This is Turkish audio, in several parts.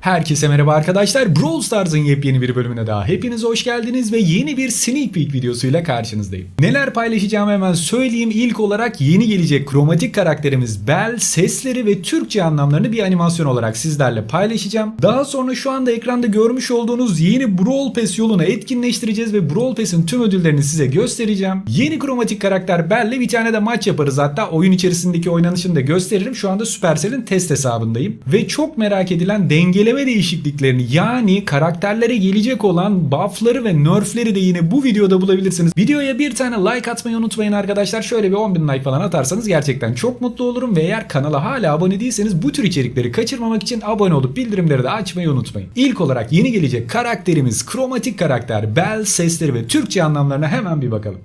Herkese merhaba arkadaşlar. Brawl Stars'ın yepyeni bir bölümüne daha hepiniz hoş geldiniz ve yeni bir sneak peek videosuyla karşınızdayım. Neler paylaşacağımı hemen söyleyeyim. İlk olarak yeni gelecek kromatik karakterimiz Bell, sesleri ve Türkçe anlamlarını bir animasyon olarak sizlerle paylaşacağım. Daha sonra şu anda ekranda görmüş olduğunuz yeni Brawl Pass yolunu etkinleştireceğiz ve Brawl Pass'in tüm ödüllerini size göstereceğim. Yeni kromatik karakter Bell'le bir tane de maç yaparız. Hatta oyun içerisindeki oynanışını da gösteririm. Şu anda Supercell'in test hesabındayım. Ve çok merak edilen dengeleme değişikliklerini yani karakterlere gelecek olan buffları ve nerfleri de yine bu videoda bulabilirsiniz. Videoya bir tane like atmayı unutmayın arkadaşlar. Şöyle bir 10.000 like falan atarsanız gerçekten çok mutlu olurum. Ve eğer kanala hala abone değilseniz bu tür içerikleri kaçırmamak için abone olup bildirimleri de açmayı unutmayın. İlk olarak yeni gelecek karakterimiz kromatik karakter Bell sesleri ve Türkçe anlamlarına hemen bir bakalım.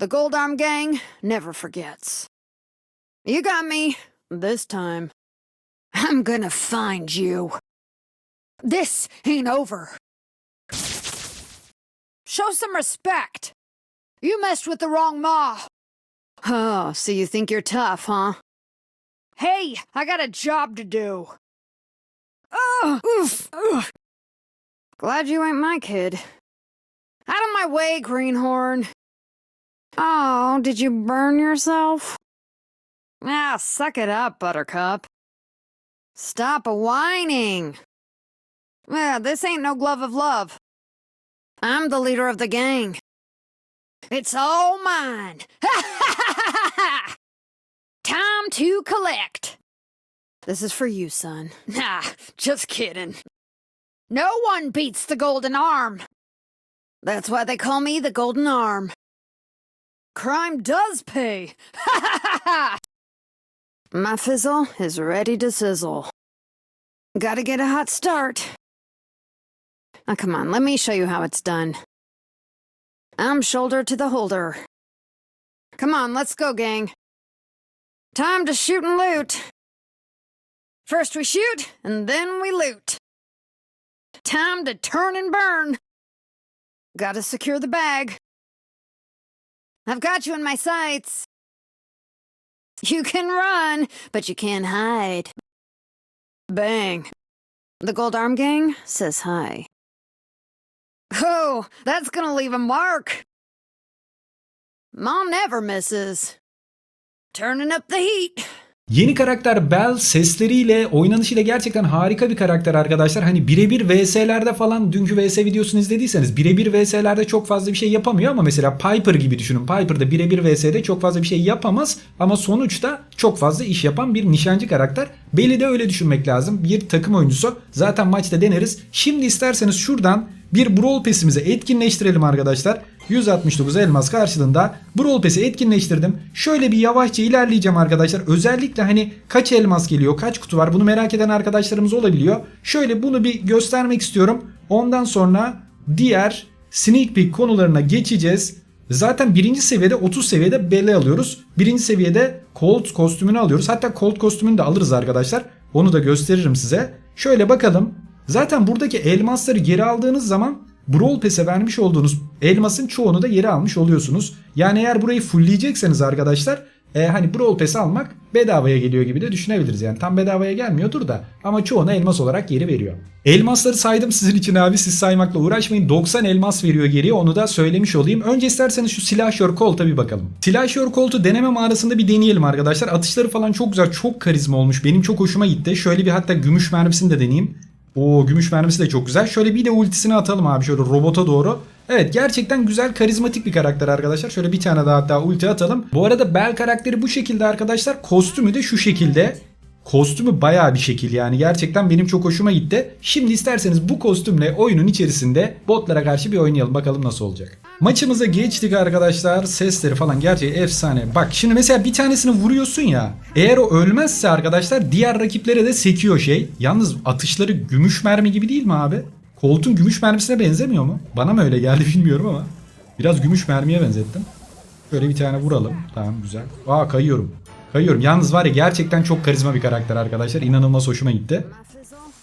The Gold Arm Gang never forgets. You got me this time. I'm gonna find you. This ain't over. Show some respect. You messed with the wrong ma. Oh, so you think you're tough, huh? Hey, I got a job to do. Ugh, oof, ugh. Glad you ain't my kid. Out of my way, Greenhorn. Oh, did you burn yourself? Ah, suck it up, Buttercup. Stop whining. Yeah, this ain't no glove of love. I'm the leader of the gang. It's all mine. Time to collect. This is for you, son. Nah, just kidding. No one beats the Golden Arm. That's why they call me the Golden Arm. Crime does pay. Ha ha ha ha! My fizzle is ready to sizzle. Gotta get a hot start. Now, come on, let me show you how it's done. I'm shoulder to the holder. Come on, let's go, gang. Time to shoot and loot. First we shoot, and then we loot. Time to turn and burn. Gotta secure the bag. I've got you in my sights. You can run, but you can't hide. Bang. The Gold Arm Gang says hi. Oh, that's gonna leave a mark. Mom never misses. Turning up the heat. Yeni karakter Bell sesleriyle oynanışıyla gerçekten harika bir karakter arkadaşlar. Hani birebir VS'lerde falan dünkü VS videosunu izlediyseniz birebir VS'lerde çok fazla bir şey yapamıyor ama mesela Piper gibi düşünün. Piper da birebir VS'de çok fazla bir şey yapamaz ama sonuçta çok fazla iş yapan bir nişancı karakter. Belli de öyle düşünmek lazım. Bir takım oyuncusu. Zaten maçta deneriz. Şimdi isterseniz şuradan bir Brawl Pass'imizi etkinleştirelim arkadaşlar. 169 elmas karşılığında Brawl Pass'i etkinleştirdim. Şöyle bir yavaşça ilerleyeceğim arkadaşlar. Özellikle hani kaç elmas geliyor, kaç kutu var bunu merak eden arkadaşlarımız olabiliyor. Şöyle bunu bir göstermek istiyorum. Ondan sonra diğer sneak peek konularına geçeceğiz. Zaten birinci seviyede 30 seviyede Bell'i alıyoruz. Birinci seviyede Colt kostümünü alıyoruz. Hatta Colt kostümünü de alırız arkadaşlar. Onu da gösteririm size. Şöyle bakalım. Zaten buradaki elmasları geri aldığınız zaman Brawl Pass'e vermiş olduğunuz elmasın çoğunu da geri almış oluyorsunuz. Yani eğer burayı fullleyecekseniz arkadaşlar e, hani Brawl Pass'i almak bedavaya geliyor gibi de düşünebiliriz. Yani tam bedavaya gelmiyordur da ama çoğunu elmas olarak geri veriyor. Elmasları saydım sizin için abi siz saymakla uğraşmayın. 90 elmas veriyor geriye onu da söylemiş olayım. Önce isterseniz şu Slasher Colt'a bir bakalım. Slasher Colt'u deneme mağarasında bir deneyelim arkadaşlar. Atışları falan çok güzel çok karizma olmuş. Benim çok hoşuma gitti. Şöyle bir hatta gümüş mermisini de deneyeyim. O gümüş mermisi de çok güzel. Şöyle bir de ultisini atalım abi şöyle robota doğru. Evet gerçekten güzel karizmatik bir karakter arkadaşlar. Şöyle bir tane daha hatta ulti atalım. Bu arada Bell karakteri bu şekilde arkadaşlar. Kostümü de şu şekilde. Kostümü bayağı bir şekil yani gerçekten benim çok hoşuma gitti. Şimdi isterseniz bu kostümle oyunun içerisinde botlara karşı bir oynayalım bakalım nasıl olacak. Maçımıza geçtik arkadaşlar. Sesleri falan gerçekten efsane. Bak şimdi mesela bir tanesini vuruyorsun ya. Eğer o ölmezse arkadaşlar diğer rakiplere de sekiyor şey. Yalnız atışları gümüş mermi gibi değil mi abi? Colt'un gümüş mermisine benzemiyor mu? Bana mı öyle geldi bilmiyorum ama. Biraz gümüş mermiye benzettim. Şöyle bir tane vuralım. Tamam güzel. Aa kayıyorum. Kayıyorum. Yalnız var ya gerçekten çok karizma bir karakter arkadaşlar. İnanılmaz hoşuma gitti.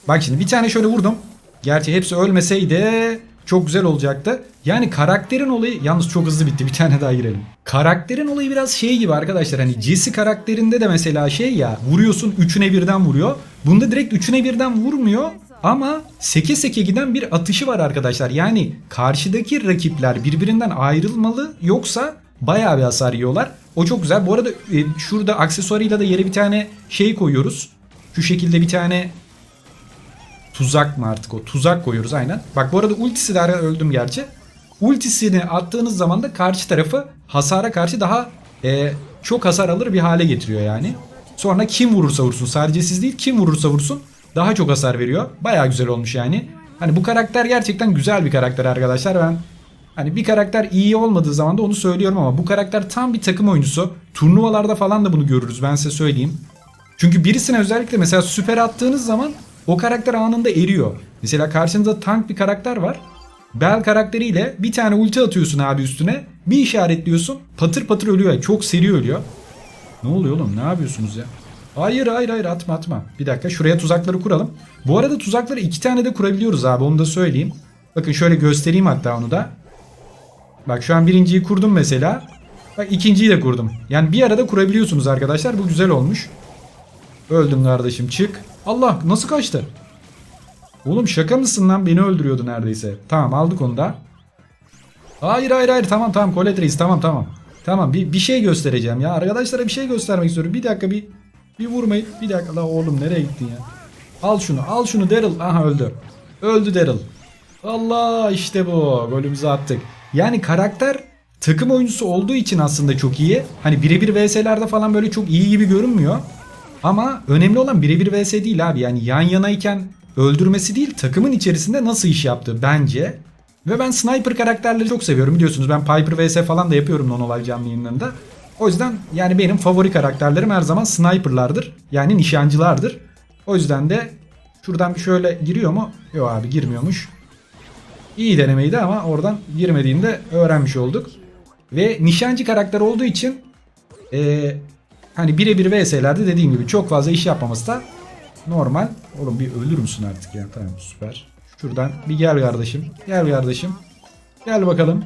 Bak şimdi bir tane şöyle vurdum. Gerçi hepsi ölmeseydi çok güzel olacaktı. Yani karakterin olayı yalnız çok hızlı bitti. Bir tane daha girelim. Karakterin olayı biraz şey gibi arkadaşlar. Hani Jesse karakterinde de mesela şey ya vuruyorsun üçüne birden vuruyor. Bunda direkt üçüne birden vurmuyor. Ama seke seke giden bir atışı var arkadaşlar. Yani karşıdaki rakipler birbirinden ayrılmalı yoksa bayağı bir hasar yiyorlar. O çok güzel. Bu arada e, şurada aksesuarıyla da yere bir tane şey koyuyoruz. Şu şekilde bir tane tuzak mı artık o? Tuzak koyuyoruz aynen. Bak bu arada ultisi de öldüm gerçi. Ultisini attığınız zaman da karşı tarafı hasara karşı daha e, çok hasar alır bir hale getiriyor yani. Sonra kim vurursa vursun sadece siz değil kim vurursa vursun daha çok hasar veriyor. Baya güzel olmuş yani. Hani bu karakter gerçekten güzel bir karakter arkadaşlar. Ben hani bir karakter iyi olmadığı zaman da onu söylüyorum ama bu karakter tam bir takım oyuncusu. Turnuvalarda falan da bunu görürüz ben size söyleyeyim. Çünkü birisine özellikle mesela süper attığınız zaman o karakter anında eriyor. Mesela karşınızda tank bir karakter var. Bel karakteriyle bir tane ulti atıyorsun abi üstüne. Bir işaretliyorsun. Patır patır ölüyor. Çok seri ölüyor. Ne oluyor oğlum? Ne yapıyorsunuz ya? Hayır hayır hayır atma atma. Bir dakika şuraya tuzakları kuralım. Bu arada tuzakları iki tane de kurabiliyoruz abi onu da söyleyeyim. Bakın şöyle göstereyim hatta onu da. Bak şu an birinciyi kurdum mesela. Bak ikinciyi de kurdum. Yani bir arada kurabiliyorsunuz arkadaşlar. Bu güzel olmuş. Öldüm kardeşim çık. Allah nasıl kaçtı? Oğlum şaka mısın lan beni öldürüyordu neredeyse. Tamam aldık onu da. Hayır hayır hayır tamam tamam Colette tamam tamam. Tamam bir, bir şey göstereceğim ya. Arkadaşlara bir şey göstermek istiyorum. Bir dakika bir bir vurmayın. Bir dakika la oğlum nereye gittin ya? Al şunu al şunu Daryl. Aha öldü. Öldü Daryl. Allah işte bu. Golümüzü attık. Yani karakter takım oyuncusu olduğu için aslında çok iyi. Hani birebir VS'lerde falan böyle çok iyi gibi görünmüyor. Ama önemli olan birebir vs değil abi. Yani yan yanayken öldürmesi değil takımın içerisinde nasıl iş yaptığı bence. Ve ben sniper karakterleri çok seviyorum biliyorsunuz. Ben Piper vs falan da yapıyorum non-olay canlı yayınlarında. O yüzden yani benim favori karakterlerim her zaman sniperlardır. Yani nişancılardır. O yüzden de şuradan şöyle giriyor mu? Yok abi girmiyormuş. İyi denemeydi ama oradan girmediğinde öğrenmiş olduk. Ve nişancı karakter olduğu için eee hani birebir VS'lerde dediğim gibi çok fazla iş yapmaması da normal. Oğlum bir ölür müsün artık ya? Tamam süper. Şuradan bir gel kardeşim. Gel kardeşim. Gel bakalım.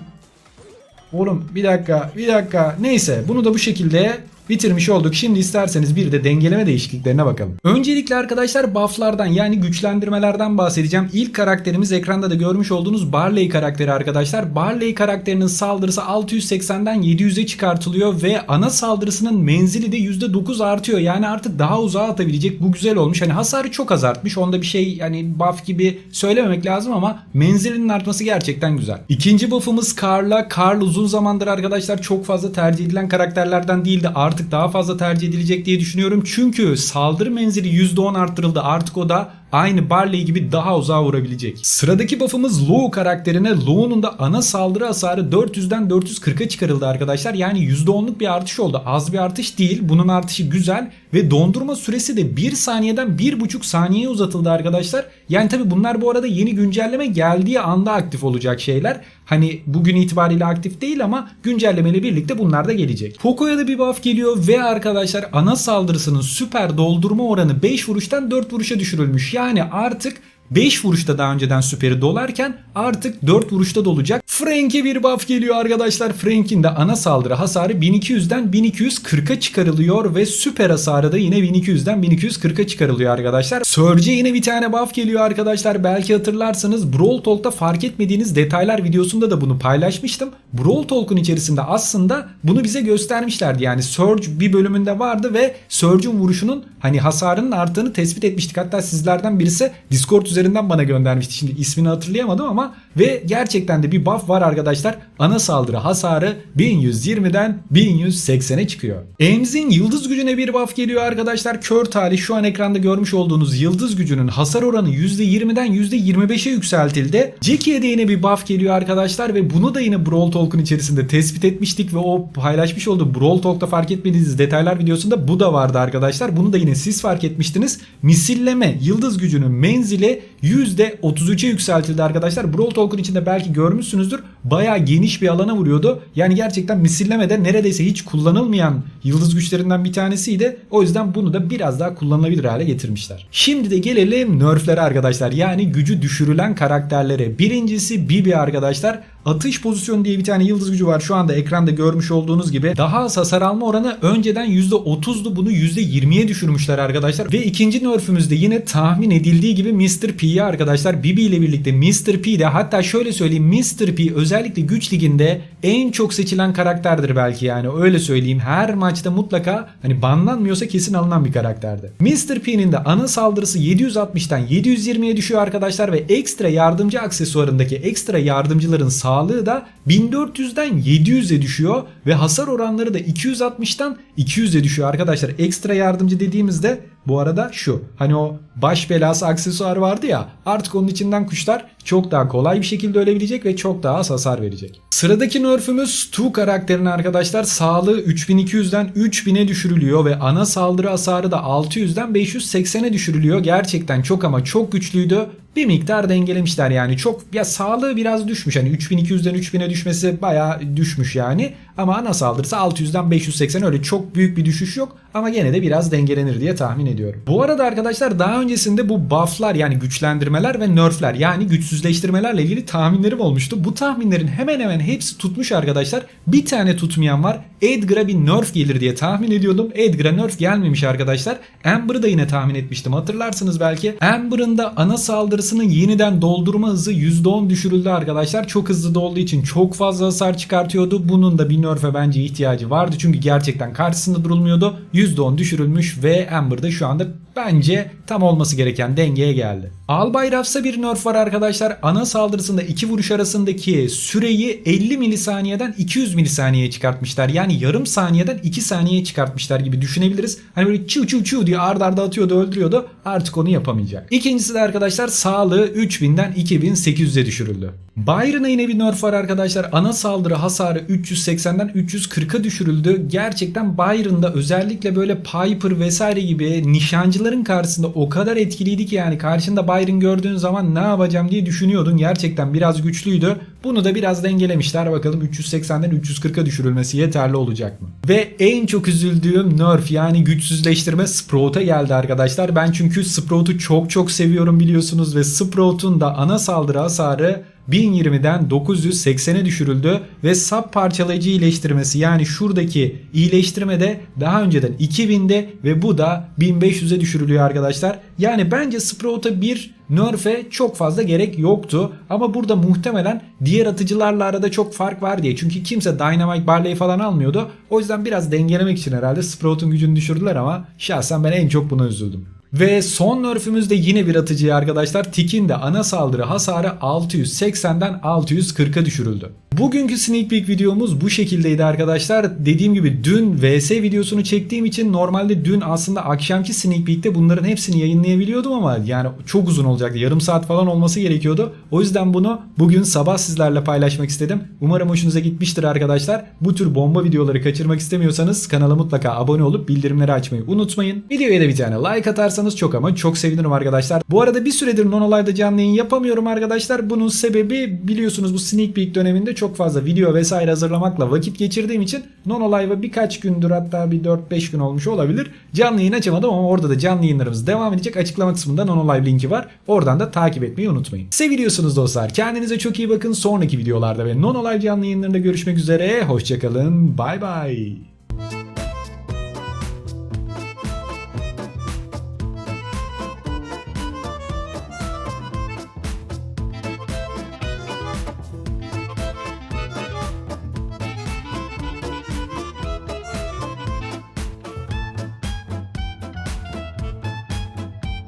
Oğlum bir dakika bir dakika. Neyse bunu da bu şekilde bitirmiş olduk. Şimdi isterseniz bir de dengeleme değişikliklerine bakalım. Öncelikle arkadaşlar bufflardan yani güçlendirmelerden bahsedeceğim. İlk karakterimiz ekranda da görmüş olduğunuz Barley karakteri arkadaşlar. Barley karakterinin saldırısı 680'den 700'e çıkartılıyor ve ana saldırısının menzili de %9 artıyor. Yani artık daha uzağa atabilecek. Bu güzel olmuş. Hani hasarı çok azaltmış. Onda bir şey yani buff gibi söylememek lazım ama menzilinin artması gerçekten güzel. İkinci buff'ımız Karl'a. Karl uzun zamandır arkadaşlar çok fazla tercih edilen karakterlerden değildi. Artık daha fazla tercih edilecek diye düşünüyorum. Çünkü saldırı menzili %10 arttırıldı. Artık o da aynı Barley gibi daha uzağa vurabilecek. Sıradaki buff'ımız Low karakterine. Low'un da ana saldırı hasarı 400'den 440'a çıkarıldı arkadaşlar. Yani %10'luk bir artış oldu. Az bir artış değil. Bunun artışı güzel ve dondurma süresi de 1 saniyeden 1,5 saniyeye uzatıldı arkadaşlar. Yani tabi bunlar bu arada yeni güncelleme geldiği anda aktif olacak şeyler. Hani bugün itibariyle aktif değil ama güncellemeyle birlikte bunlar da gelecek. Poco'ya da bir buff geliyor ve arkadaşlar ana saldırısının süper doldurma oranı 5 vuruştan 4 vuruşa düşürülmüş. Yani artık 5 vuruşta daha önceden süperi dolarken artık 4 vuruşta dolacak. Frank'e bir buff geliyor arkadaşlar. Frank'in de ana saldırı hasarı 1200'den 1240'a çıkarılıyor ve süper hasarı da yine 1200'den 1240'a çıkarılıyor arkadaşlar. Surge'e yine bir tane buff geliyor arkadaşlar. Belki hatırlarsanız Brawl Talk'ta fark etmediğiniz detaylar videosunda da bunu paylaşmıştım. Brawl Talk'un içerisinde aslında bunu bize göstermişlerdi. Yani Surge bir bölümünde vardı ve Surge'un vuruşunun hani hasarının arttığını tespit etmiştik. Hatta sizlerden birisi Discord üzerinden bana göndermişti. Şimdi ismini hatırlayamadım ama ve gerçekten de bir buff var arkadaşlar. Ana saldırı hasarı 1120'den 1180'e çıkıyor. Emz'in yıldız gücüne bir buff geliyor arkadaşlar. Kör talih şu an ekranda görmüş olduğunuz yıldız gücünün hasar oranı %20'den %25'e yükseltildi. Jackie'ye de yine bir buff geliyor arkadaşlar ve bunu da yine Brawl Talk'un içerisinde tespit etmiştik ve o paylaşmış olduğu Brawl Talk'ta fark etmediğiniz detaylar videosunda bu da vardı arkadaşlar. Bunu da yine siz fark etmiştiniz. Misilleme yıldız gücünün menzili %33'e yükseltildi arkadaşlar. Brawl Talk'un içinde belki görmüşsünüzdür. Bayağı geniş bir alana vuruyordu. Yani gerçekten misillemede neredeyse hiç kullanılmayan yıldız güçlerinden bir tanesiydi. O yüzden bunu da biraz daha kullanılabilir hale getirmişler. Şimdi de gelelim nerflere arkadaşlar. Yani gücü düşürülen karakterlere. Birincisi Bibi arkadaşlar. Atış pozisyonu diye bir tane yıldız gücü var. Şu anda ekranda görmüş olduğunuz gibi. Daha az hasar alma oranı önceden %30'du. Bunu %20'ye düşürmüşler arkadaşlar. Ve ikinci nerfümüz de yine tahmin edildiği gibi Mr. P'ye arkadaşlar. Bibi ile birlikte Mr. P'de hatta şöyle söyleyeyim Mr. P özellikle güç liginde en çok seçilen karakterdir belki yani öyle söyleyeyim. Her maçta mutlaka hani banlanmıyorsa kesin alınan bir karakterdi. Mr. P'nin de ana saldırısı 760'tan 720'ye düşüyor arkadaşlar ve ekstra yardımcı aksesuarındaki ekstra yardımcıların sağlığı da 1400'den 700'e düşüyor ve hasar oranları da 260'tan 200'e düşüyor arkadaşlar. Ekstra yardımcı dediğimizde bu arada şu hani o baş belası aksesuar vardı ya artık onun içinden kuşlar çok daha kolay bir şekilde ölebilecek ve çok daha az hasar verecek. Sıradaki nerfümüz Stu karakterinin arkadaşlar sağlığı 3200'den 3000'e düşürülüyor ve ana saldırı hasarı da 600'den 580'e düşürülüyor. Gerçekten çok ama çok güçlüydü. Bir miktar dengelemişler yani çok ya sağlığı biraz düşmüş hani 3200'den 3000'e düşmesi bayağı düşmüş yani ama ana saldırısı 600'den 580 öyle çok büyük bir düşüş yok ama gene de biraz dengelenir diye tahmin ediyorum. Bu arada arkadaşlar daha öncesinde bu bufflar yani güçlendirmeler ve nerfler yani güçsüzleştirmelerle ilgili tahminlerim olmuştu. Bu tahminlerin hemen hemen hepsi tutmuş arkadaşlar. Bir tane tutmayan var. Edgar'a bir nerf gelir diye tahmin ediyordum. Edgar'a nerf gelmemiş arkadaşlar. Amber'ı da yine tahmin etmiştim hatırlarsınız belki. Amber'ın da ana saldırısının yeniden doldurma hızı %10 düşürüldü arkadaşlar. Çok hızlı dolduğu için çok fazla hasar çıkartıyordu. Bunun da bir nerf'e bence ihtiyacı vardı. Çünkü gerçekten karşısında durulmuyordu. %10 düşürülmüş ve Amber'da şu anda bence tam olması gereken dengeye geldi. Albay Rafs'a bir nerf var arkadaşlar. Ana saldırısında iki vuruş arasındaki süreyi 50 milisaniyeden 200 milisaniyeye çıkartmışlar. Yani yarım saniyeden 2 saniyeye çıkartmışlar gibi düşünebiliriz. Hani böyle çiu çiu çiu diye ard arda atıyordu öldürüyordu. Artık onu yapamayacak. İkincisi de arkadaşlar sağlığı 3000'den 2800'e düşürüldü. Byron'a yine bir nerf var arkadaşlar. Ana saldırı hasarı 380'den 340'a düşürüldü. Gerçekten Byron'da özellikle böyle Piper vesaire gibi nişancıların karşısında o kadar etkiliydi ki yani karşında Byron gördüğün zaman ne yapacağım diye düşünüyordun. Gerçekten biraz güçlüydü. Bunu da biraz dengelemişler. Bakalım 380'den 340'a düşürülmesi yeterli olacak mı? Ve en çok üzüldüğüm nerf yani güçsüzleştirme Sprout'a geldi arkadaşlar. Ben çünkü Sprout'u çok çok seviyorum biliyorsunuz ve Sprout'un da ana saldırı hasarı 1020'den 980'e düşürüldü ve sap parçalayıcı iyileştirmesi yani şuradaki iyileştirme de daha önceden 2000'de ve bu da 1500'e düşürülüyor arkadaşlar. Yani bence Sprout'a bir nerf'e çok fazla gerek yoktu ama burada muhtemelen diğer atıcılarla arada çok fark var diye. Çünkü kimse Dynamite Barley falan almıyordu. O yüzden biraz dengelemek için herhalde Sprout'un gücünü düşürdüler ama şahsen ben en çok buna üzüldüm. Ve son nerfümüz de yine bir atıcıya arkadaşlar. Tik'in de ana saldırı hasarı 680'den 640'a düşürüldü. Bugünkü sneak peek videomuz bu şekildeydi arkadaşlar. Dediğim gibi dün VS videosunu çektiğim için normalde dün aslında akşamki sneak peek'te bunların hepsini yayınlayabiliyordum ama yani çok uzun olacaktı. Yarım saat falan olması gerekiyordu. O yüzden bunu bugün sabah sizlerle paylaşmak istedim. Umarım hoşunuza gitmiştir arkadaşlar. Bu tür bomba videoları kaçırmak istemiyorsanız kanala mutlaka abone olup bildirimleri açmayı unutmayın. Videoya da bir tane like atarsanız çok ama çok sevinirim arkadaşlar. Bu arada bir süredir Nonolive'da canlı yayın yapamıyorum arkadaşlar. Bunun sebebi biliyorsunuz bu sneak peek döneminde çok fazla video vesaire hazırlamakla vakit geçirdiğim için Nonolive'a birkaç gündür hatta bir 4-5 gün olmuş olabilir. Canlı yayın açamadım ama orada da canlı yayınlarımız devam edecek. Açıklama kısmında Nonolive linki var. Oradan da takip etmeyi unutmayın. Seviliyorsunuz dostlar. Kendinize çok iyi bakın. Sonraki videolarda ve Nonolive canlı yayınlarında görüşmek üzere. Hoşçakalın. Bay bay.